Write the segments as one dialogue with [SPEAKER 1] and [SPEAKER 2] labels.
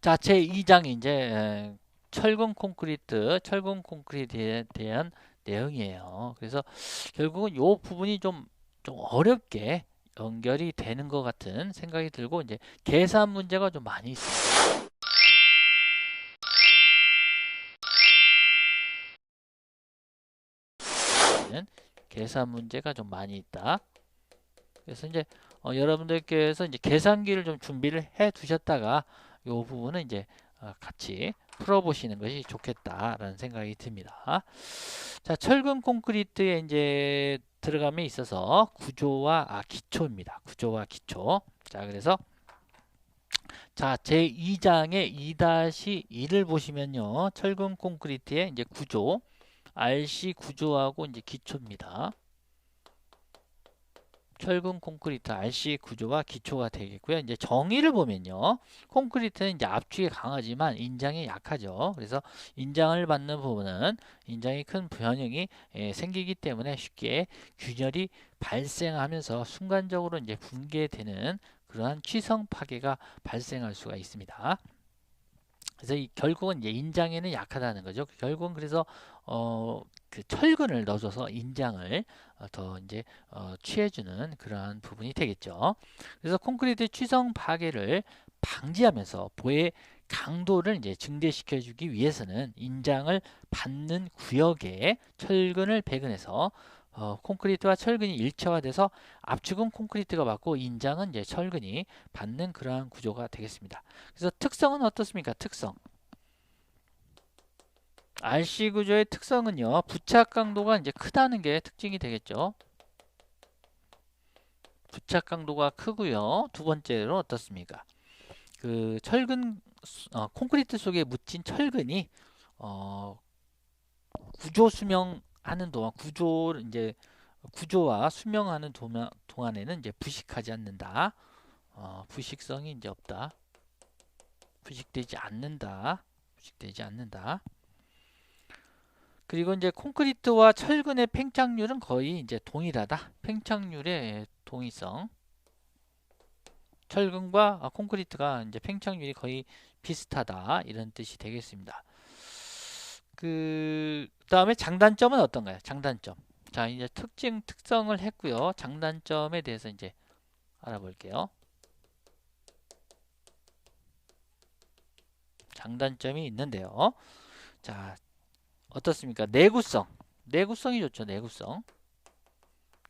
[SPEAKER 1] 자, 제 2장이 이제 철근 콘크리트, 철근 콘크리트에 대한 내용이에요. 그래서 결국은 이 부분이 좀, 좀 어렵게 연결이 되는 것 같은 생각이 들고 이제 계산 문제가 좀 많이 있습니다. 계산 문제가 좀 많이 있다. 그래서 이제 어, 여러분들께서 이제 계산기를 좀 준비를 해 두셨다가 이 부분은 이제 어, 같이 풀어보시는 것이 좋겠다라는 생각이 듭니다. 자, 철근 콘크리트에 이제 들어감에 있어서 구조와 아, 기초입니다. 구조와 기초. 자, 그래서 자, 제 2장의 2-1을 보시면요. 철근 콘크리트의 이제 구조, RC 구조하고 이제 기초입니다. 철근 콘크리트 RC 구조가 기초가 되겠고요. 이제 정의를 보면요. 콘크리트는 이제 압축이 강하지만 인장이 약하죠. 그래서 인장을 받는 부분은 인장이 큰 변형이 예, 생기기 때문에 쉽게 균열이 발생하면서 순간적으로 이제 붕괴되는 그러한 취성 파괴가 발생할 수가 있습니다. 그래서 이 결국은 이제 인장에는 약하다는 거죠. 결국은 그래서 어, 그 철근을 넣어줘서 인장을 어, 더 이제 어, 취해주는 그러한 부분이 되겠죠. 그래서 콘크리트 취성 파괴를 방지하면서 보의 강도를 이제 증대시켜 주기 위해서는 인장을 받는 구역에 철근을 배근해서 어, 콘크리트와 철근이 일체화돼서 압축은 콘크리트가 받고 인장은 이제 철근이 받는 그러한 구조가 되겠습니다. 그래서 특성은 어떻습니까? 특성. RC 구조의 특성은요. 부착 강도가 이제 크다는 게 특징이 되겠죠. 부착 강도가 크고요. 두 번째로 어떻습니까? 그 철근 어, 콘크리트 속에 묻힌 철근이 어, 구조 수명하는 동안 구조 이제 구조와 수명하는 동안, 동안에는 이제 부식하지 않는다. 어, 부식성이 이제 없다. 부식되지 않는다. 부식되지 않는다. 그리고 이제 콘크리트와 철근의 팽창률은 거의 이제 동일하다. 팽창률의 동일성. 철근과 아, 콘크리트가 이제 팽창률이 거의 비슷하다. 이런 뜻이 되겠습니다. 그 다음에 장단점은 어떤가요? 장단점. 자, 이제 특징, 특성을 했고요. 장단점에 대해서 이제 알아볼게요. 장단점이 있는데요. 자, 어떻습니까? 내구성. 내구성이 좋죠. 내구성.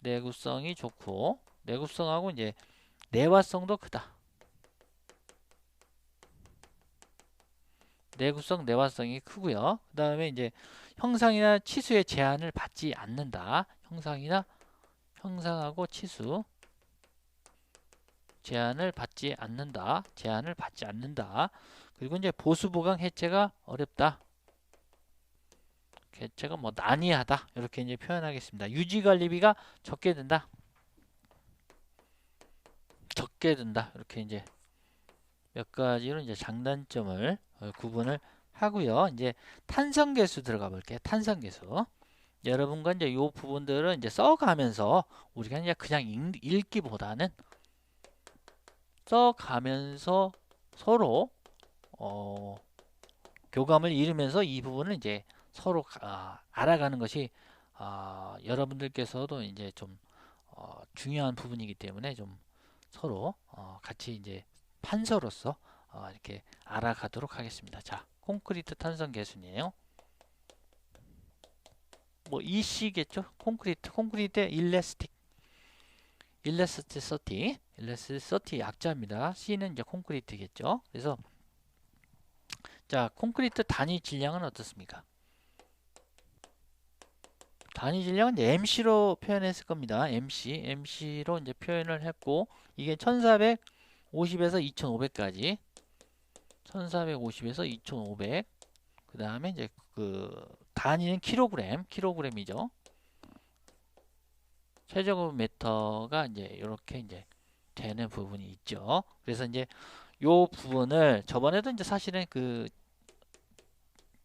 [SPEAKER 1] 내구성이 좋고 내구성하고 이제 내화성도 크다. 내구성, 내화성이 크고요. 그 다음에 이제 형상이나 치수의 제한을 받지 않는다. 형상이나 형상하고 치수 제한을 받지 않는다. 제한을 받지 않는다. 그리고 이제 보수 보강 해체가 어렵다. 개체가 뭐 난이하다 이렇게 이제 표현하겠습니다. 유지 관리비가 적게 든다. 적게 든다 이렇게 이제 몇 가지로 이제 장단점을 어, 구분을 하고요. 이제 탄성 계수 들어가 볼게요. 탄성 계수. 여러분과 이제 요 부분들은 이제 써가면서 우리가 이제 그냥 읽, 기보다는 써가면서 서로 어, 교감을 이루면서 이 부분을 이제 서로 아, 알아가는 것이 아, 여러분들께서도 이제 좀 어, 중요한 부분이기 때문에 좀 서로 어, 같이 이제 판서로서 어, 이렇게 알아가도록 하겠습니다. 자, 콘크리트 탄성 개순이에요. 뭐 EC겠죠? 콘크리트, 콘크리트 일레스틱. 일레스티 30, 일레스티 30 약자입니다. C는 이제 콘크리트겠죠? 그래서 자, 콘크리트 단위 질량은 어떻습니까? 단위 질량은 이제 MC로 표현했을 겁니다. MC, MC로 이제 표현을 했고 이게 1450에서 2500까지 1450에서 2500. 그 다음에 이제 그 단위는 킬로그램, 킬로그램이죠. 최저급미터가 이제 이렇게 이제 되는 부분이 있죠. 그래서 이제 요 부분을 저번에도 이제 사실은 그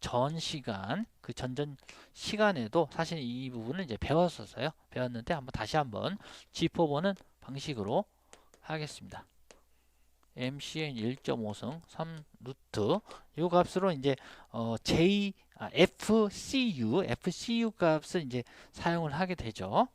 [SPEAKER 1] 전 시간 그 전전 시간에도 사실 이 부분을 이제 배웠었어요. 배웠는데 한번 다시 한번 짚어보는 방식으로 하겠습니다. MCN 1.5승 3 루트 이 값으로 이제 어 J 아, FCU FCU 값을 이제 사용을 하게 되죠.